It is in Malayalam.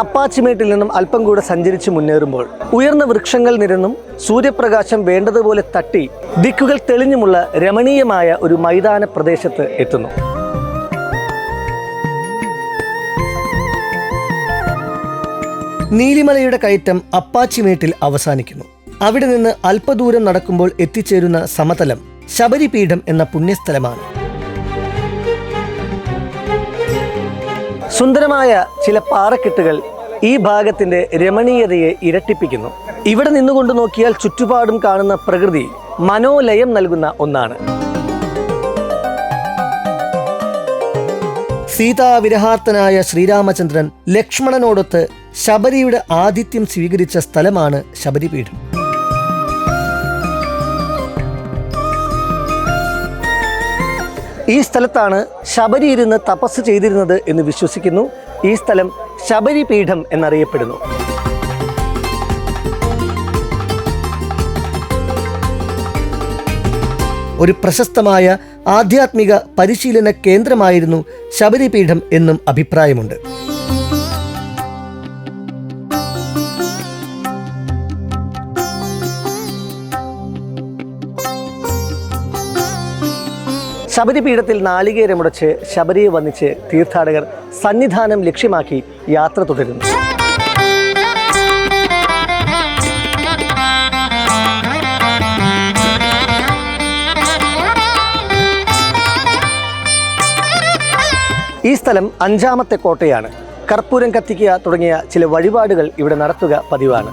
അപ്പാച്ചിമേട്ടിൽ നിന്നും അല്പം കൂടെ സഞ്ചരിച്ച് മുന്നേറുമ്പോൾ ഉയർന്ന വൃക്ഷങ്ങൾ നിരന്നും സൂര്യപ്രകാശം വേണ്ടതുപോലെ തട്ടി ദിക്കുകൾ തെളിഞ്ഞുമുള്ള രമണീയമായ ഒരു മൈതാന പ്രദേശത്ത് എത്തുന്നു. നീലിമലയുടെ കയറ്റം അപ്പാച്ചിമേട്ടിൽ അവസാനിക്കുന്നു. അവിടെ നിന്ന് അല്പദൂരം നടക്കുമ്പോൾ എത്തിച്ചേരുന്ന സമതലം ശബരിപീഠം എന്ന പുണ്യസ്ഥലമാണ്. സുന്ദരമായ ചില പാറക്കെട്ടുകൾ ഈ ഭാഗത്തിന്റെ രമണീയതയെ ഇരട്ടിപ്പിക്കുന്നു. ഇവിടെ നിന്നുകൊണ്ട് നോക്കിയാൽ ചുറ്റുപാടും കാണുന്ന പ്രകൃതി മനോലയം നൽകുന്ന ഒന്നാണ്. സീതാവിരഹാർത്ഥനായ ശ്രീരാമചന്ദ്രൻ ലക്ഷ്മണനോടൊത്ത് ശബരിയുടെ ആതിഥ്യം സ്വീകരിച്ച സ്ഥലമാണ് ശബരിപീഠം. ഈ സ്ഥലത്താണ് ശബരി ഇരുന്ന് തപസ് ചെയ്തിരുന്നത് എന്ന് വിശ്വസിക്കുന്നു. ഈ സ്ഥലം ശബരി പീഠം എന്നറിയപ്പെടുന്നു. ഒരു പ്രശസ്തമായ ആധ്യാത്മിക പരിശീലന കേന്ദ്രമായിരുന്നു ശബരിപീഠം എന്നും അഭിപ്രായമുണ്ട്. ശബരിപീഠത്തിൽ നാളികേരമുടച്ച് ശബരിയെ വന്നിച്ച് തീർത്ഥാടകർ സന്നിധാനം ലക്ഷ്യമാക്കി യാത്ര തുടരുന്നു. ഈ സ്ഥലം അഞ്ചാമത്തെ കോട്ടയാണ്. കർപ്പൂരം കത്തിക്കുക തുടങ്ങിയ ചില വഴിപാടുകൾ ഇവിടെ നടത്തുക പതിവാണ്.